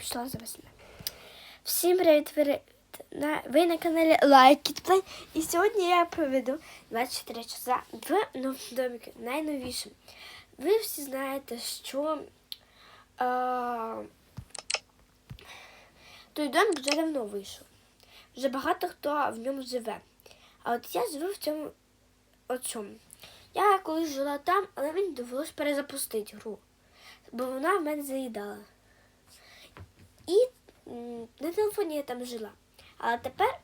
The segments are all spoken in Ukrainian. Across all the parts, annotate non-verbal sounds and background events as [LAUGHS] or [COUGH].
пішла зараз. Всім привіт! Ви на, каналі It Play. І сьогодні я проведу 24 часа в новому доміку найновішим. Ви всі знаєте, що а, той дом вже давно вийшов. Вже багато хто в ньому живе. А от я живу в цьому от чому. Я колись жила там, але мені довелося перезапустити гру, бо вона в мене заїдала. І на телефоні я там жила. Але тепер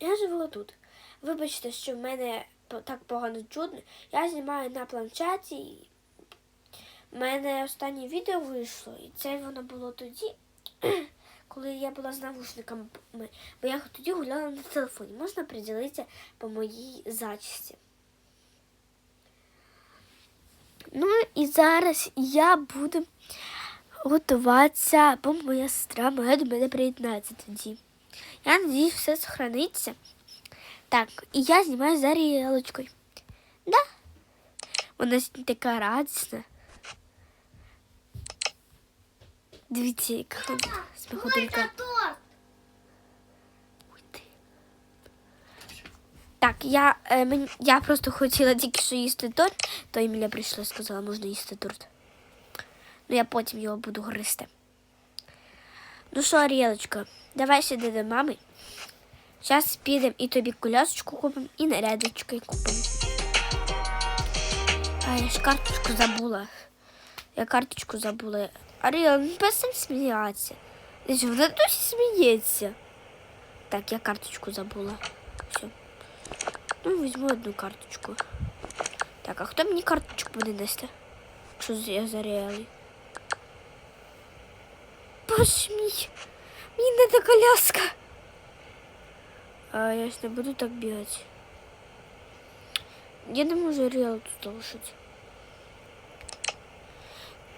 я живу тут. Вибачте, що в мене так погано чудно. Я знімаю на планшеті. В мене останнє відео вийшло, і це воно було тоді, [CLEARS THROAT] коли я була з навушниками. Бо я тоді гуляла на телефоні. Можна приділитися по моїй зачісті. Ну і зараз я буду готуватися, бо моя сестра має до мене приєднатися тоді. Я надіюсь, все сохраниться. Так, і я знімаю за ріелочкою. Да? Вона така радісна. Дивіться, яка ти. Так, я, е, мені, я просто хотіла тільки що їсти торт, то Еміля прийшла і сказала, можна їсти торт. Ну, я потім його буду гристи. Ну що, Аріелочка, давай сюди до мами. Зараз підемо і тобі колясочку купимо, і нарядочки купимо. А я ж карточку забула. Я карточку забула. Аріел, ну перестань сміятися. Вона досі сміється. Так, я карточку забула. Все. Ну, візьму одну карточку. Так, а хто мені карточку буде нести? Що я за реалій? Боже мій, мені не та коляска. А я ж не буду так бігати. Я не можу реал тут залишити.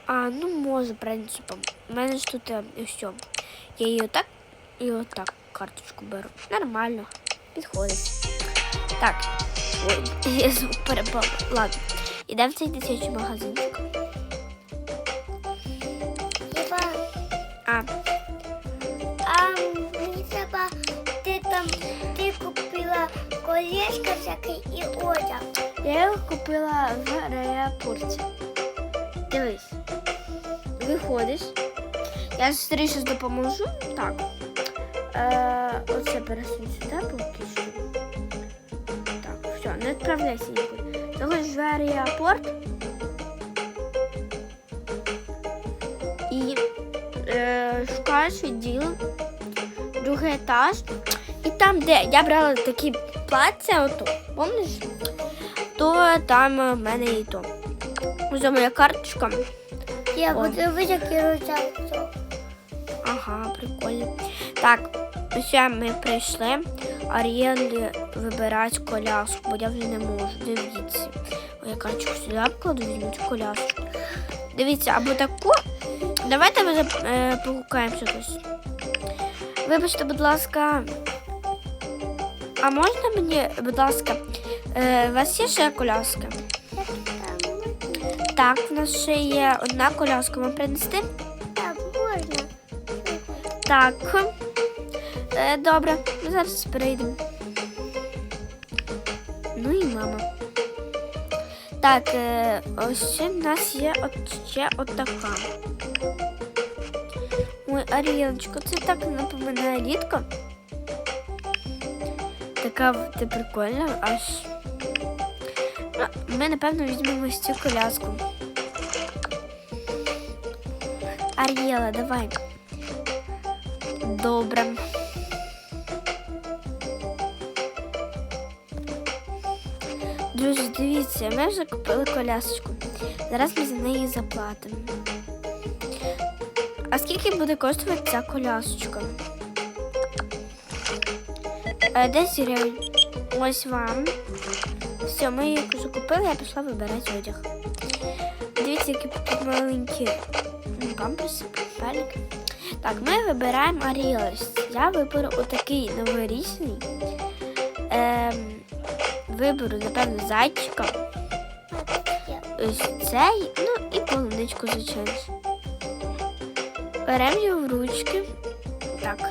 А, ну може, принципом. У мене ж тут е, і все. Я її отак і отак карточку беру. Нормально. Підходить. Так. Ой, [LAUGHS] я звук перепав. Ладно. Ідемо в цей дитячий магазинчик. А, а мені треба, ти там ти купила колечко всяке і одяг. я його купила в аеропорті. Дивись. Виходиш. Я сестрі щось допоможу. Так. Е, оце пересунь сюди поки що. Так, все, не відправляйся нікуди. Заходиш в аеропорт. Шукаєш відділ, другий етаж. І там, де я брала такі плаття, ото, помниш? То там в мене і то. Ось моя карточка. Я буду витягнути. Ага, прикольно. Так, все, ми прийшли. Аріель вибирать коляску, бо я вже не можу. Дивіться. О, я качку сюди вкладу, візьму цю коляску. Дивіться, або таку. Давайте ми е, погукаємо щось. Вибачте, будь ласка. А можна мені, будь ласка, е, у вас є ще коляска? Так, в нас ще є одна коляска. Вам принести? Так, можна. Так. Е, добре, ми зараз перейдемо. Ну і мама. Так, е, ось ще в нас є от ще отака. Ой, Арієночко, це так напоминає літко. Така ти прикольна, аж. Ну, ми, напевно, візьмемо цю коляску. Арієла, давай. Добре. Друзі, дивіться, ми вже купили колясочку. Зараз ми за неї заплатимо. А скільки буде коштувати ця колясочка? Е, 10 гривень. Ось вам. Все, ми її вже купили, я пішла вибирати одяг. Дивіться, які маленькі памперси, пеліки. Так, ми вибираємо Аріелс. Я виберу отакий новорічний. Ем, виберу, напевно, зайчика. Ось цей, ну і полуничку, звичайно. Беремо його в ручки. Так.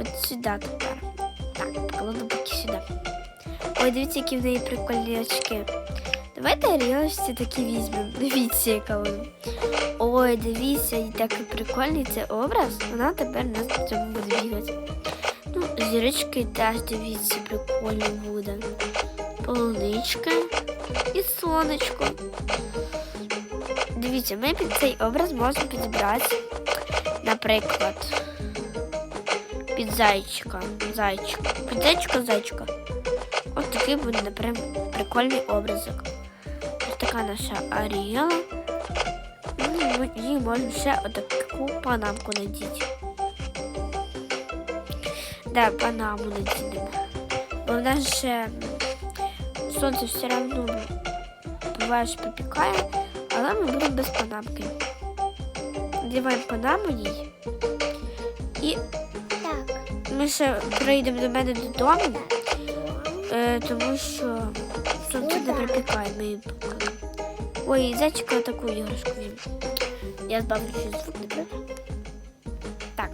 От сюди тепер. Так, покладу поки сюди. Ой, дивіться, які в неї прикольні очки. Давайте рілочці такі візьмемо. [LAUGHS] Дивіться, яка вона. Ой, дивіться, і такий прикольний це образ. Вона тепер нас по цьому буде бігати. Ну, зірочки теж дивіться, прикольні буде. Полуничка і сонечко. Дивіться, ми під цей образ можемо підібрати, наприклад, під зайчика. Зайчика. Під зайчика зайчика. Ось такий буде, наприклад, прикольний образок. Ось така наша ми їй можемо ще отаку панамку надіти. Да, панаму надінемо. Бо в нас ще сонце все одно буває, що попікає, але ми будемо без панамки. Надіваємо панаму їй. І Так. ми ще прийдемо до мене додому, е, тому що сонце не припікає. Її покажемо. Ой, зайчика таку іграшку візьму. Я збавлю щось звук, неправда? Так.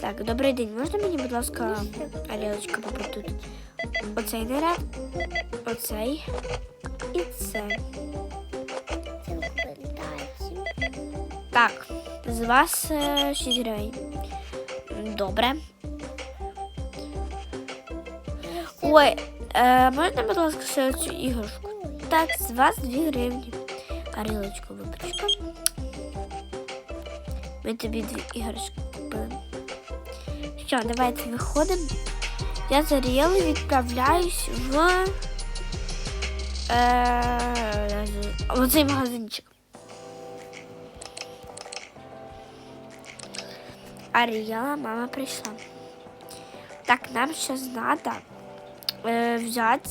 Так, добрий день. Можна мені, будь ласка, Алілочка побути тут? Оцей наряд, оцей і. Це Так, з вас е, 6 гривень. Добре. Ой, е, можна, будь ласка, ще цю іграшку? Так, з вас 2 гривні. Арилочку вибачка. Ми тобі дві іграшки купили. Що, давайте виходимо. Я з Арієлою відправляюсь в е, в цей магазинчик. Арієла, мама прийшла. Так, нам зараз треба е, взяти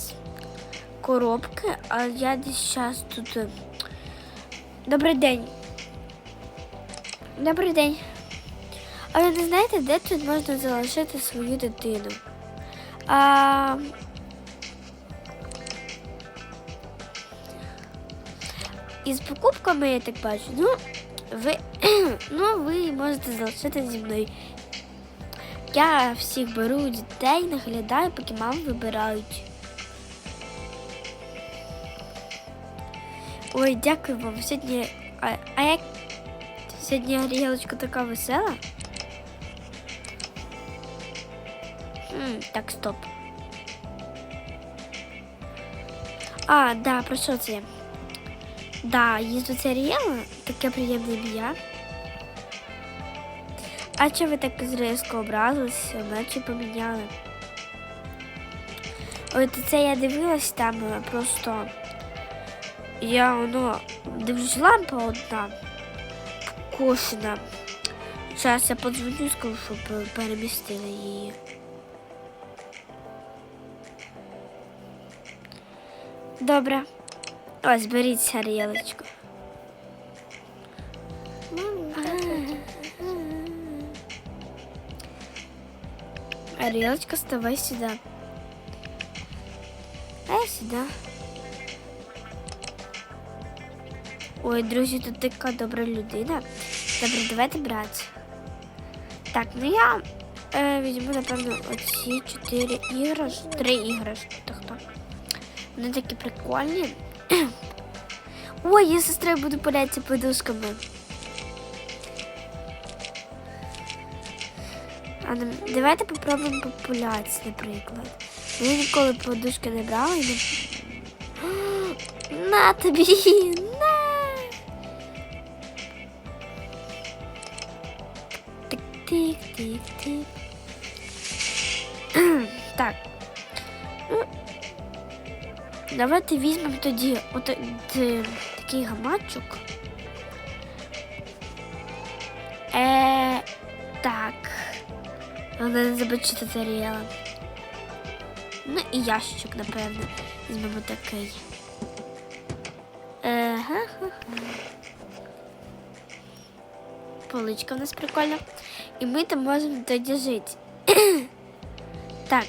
коробки, а я десь зараз тут. е, Добрий день. Добрий день. А ви не знаєте, де тут можна залишити свою дитину? А... Із покупками я так бачу. Ну, ви, [CLEARS THROAT] ну, ви можете залишити зі мною. Я всіх беру дітей, наглядаю, поки мам вибирають. Ой, дякую вам. Сьогодні. А, а як сьогодні Аріелочка така весела? М, так, стоп. А, да, про що це? Да, її звуть таке приємне ім'я. А чого ви так зрізко образилися, наче поміняли? От це я дивилась там е, просто. Я воно дивлюсь лампа одна кошена. Зараз я подзвоню, скажу, щоб перемістили її. Добре. Ось беріть Аріелочку. Мама, Арелочка, вставай сюда. А я сюда. Ой, друзі, тут така добра людина. Добре, давайте брати. Так, ну я е, візьму, напевно, оці чотири іграшки. Три іграшки. Вони такі прикольні. [COUGHS] Ой, я з сестрою буду полятися подушками. А давайте попробуємо популяцію, наприклад. Я ніколи подушки не брала і не. [GASPS] На тобі! На! Тик-тик-тик-тик. Так. [COUGHS] Давайте візьмемо тоді от, такий гамачок. Е, так. Вона не забачити таріла. Ну і ящичок, напевно. Візьмемо такий. Ага. Поличка в нас прикольна. І ми там можемо тоді жити. [COUGHS] так.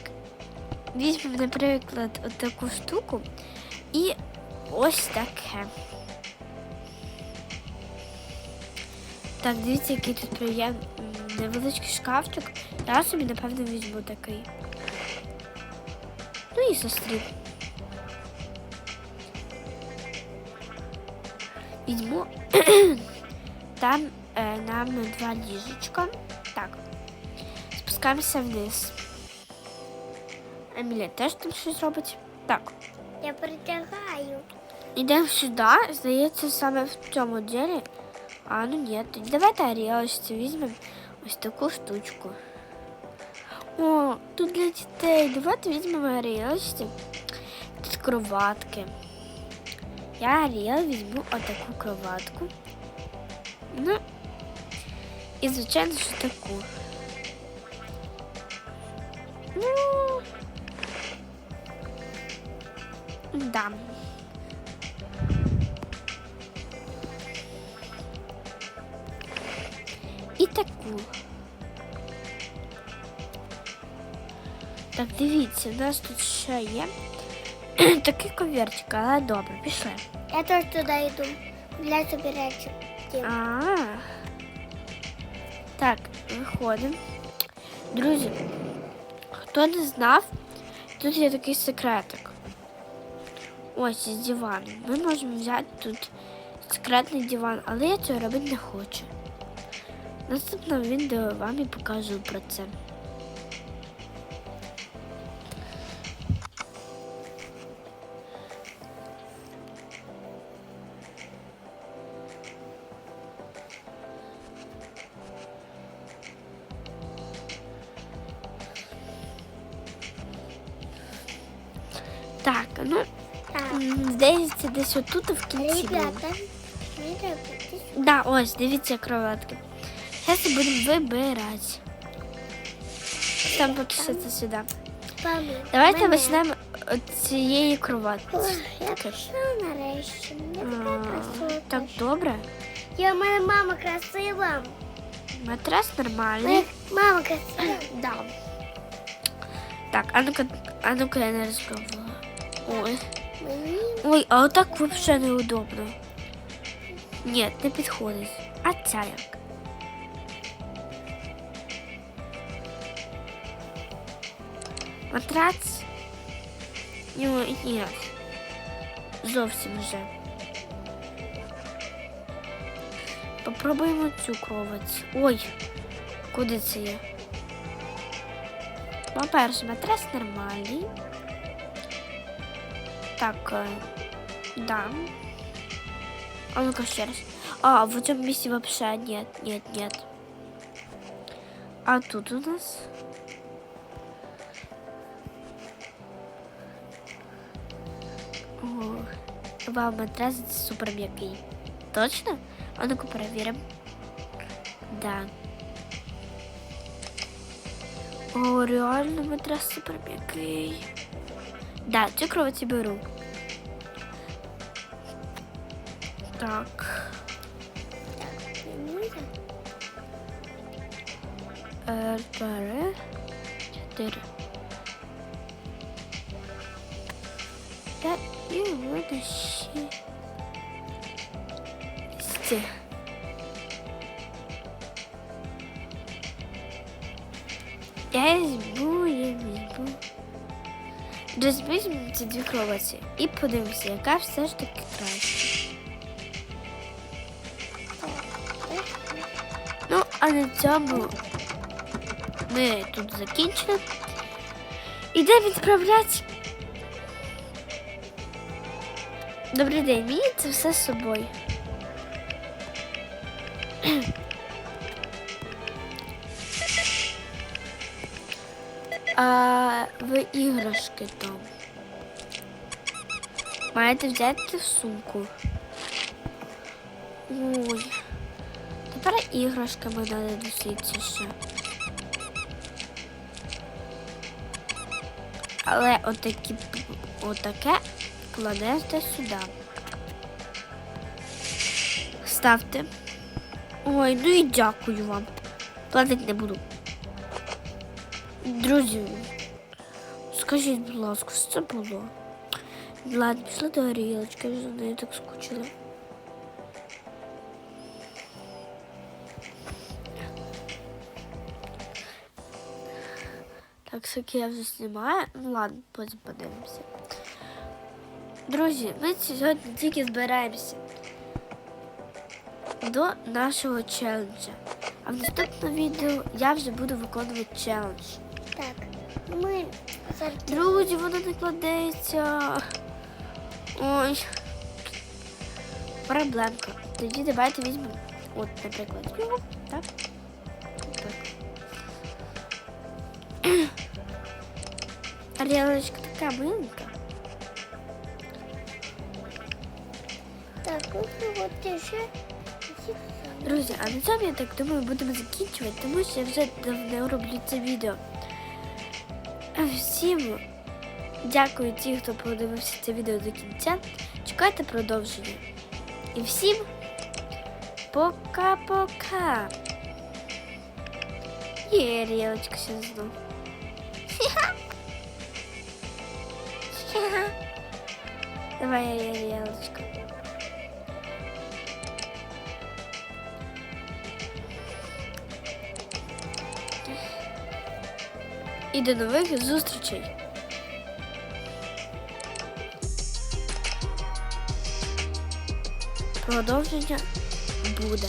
Візьмемо, наприклад, отаку штуку. І ось таке. Так, дивіться, який тут приєм... невеличкий шкафчик. Я собі, напевно, візьму такий. Ну і сестрі. Візьму. [COUGHS] Там е, нам два ліжечка. Так. Спускаємося вниз. Емілія теж там щось робить. Так. Я притягаю. Йдемо сюди, здається, саме в цьому ділі. А, ну ні, давайте Аріалочці візьмемо ось таку штучку. О, тут для дітей. Давайте візьмемо Аріалочці. Тут кроватки. Я Аріал візьму отаку кроватку. Ну, і звичайно, що таку. Ну, да. І таку. Так, дивіться, у нас тут ще є [CLEARS THROAT] такий ковірчик, але добре, пішли. Я теж туди йду. Для собі речі. А. Так, виходимо. Друзі, хто не знав, тут є такий секретик. Ось із диваном. Ми можемо взяти тут секретний диван, але я цього робити не хочу. В наступному відео вам і покажу про це. Так, ну, здається, десь отут в кінці. Ребята. Да, ось, дивіться кроватки. Зараз будемо вибирати. Там поки що це сюди. Давайте почнемо з цієї кроватки. Я пішла нарешті. Так добре. Я, мене мама красива. Матрас нормальний. Мама красива. [CLEARS THROAT] Да. Так, а ну-ка, а ну-ка я не розпробувала. Ой. Ой, а отак взагалі неудобно. Ні, не підходить. А ця як? Матрац? Ні, ні. Зовсім вже. Попробуємо цю кровать. Ой, куди це є? По-перше, матрас нормальний. Так, е, да. А ну-ка ще раз. А, в этом месте вообще нет, нет, нет. А тут у нас... О, вау, матрас супер м'який. Точно? А ну-ка проверим. Да. О, реально матрас супер м'який. Да, цю кровать беру. Так. мені Е, Бери. Чотири. П'ять і в мене ще. Сті. Я візьму, я візьму. Друзі, ці дві кроваті і подивимося, яка все ж таки краще. Ну, а на цьому ми тут закінчили. Іде відправляти. Добрий день, мені це все з собою. Ви іграшки там. Маєте взяти сумку. Ой. Тепер іграшками треба носитися ще. Але отакі, отаке кладете сюди. Ставте. Ой, ну і дякую вам. Платити не буду. Друзі, скажіть, будь ласка, що це було? Ладно, пішла до Арієлочки, я за нею так скучила. Так, соки я вже знімаю. Ну ладно, потім подивимося. Друзі, ми сьогодні тільки збираємося до нашого челенджа. А в наступному відео я вже буду виконувати челендж. Так. Ми. Друзі, воно не кладеться. Ой. Проблемка. Тоді давайте візьмемо. От, наприклад, його. Так. Так. Аріалочка така миленька. Так, ну от ще. Друзі, а на цьому я так думаю будемо закінчувати, тому що я вже давно роблю це відео. Всім дякую ті, хто подивився це відео до кінця. Чекайте продовження. І всім пока-пока. Є, Ріелочка ще знов. [LAUGHS] Давай, Ріелочка. І до нових зустрічей. Продовження буде.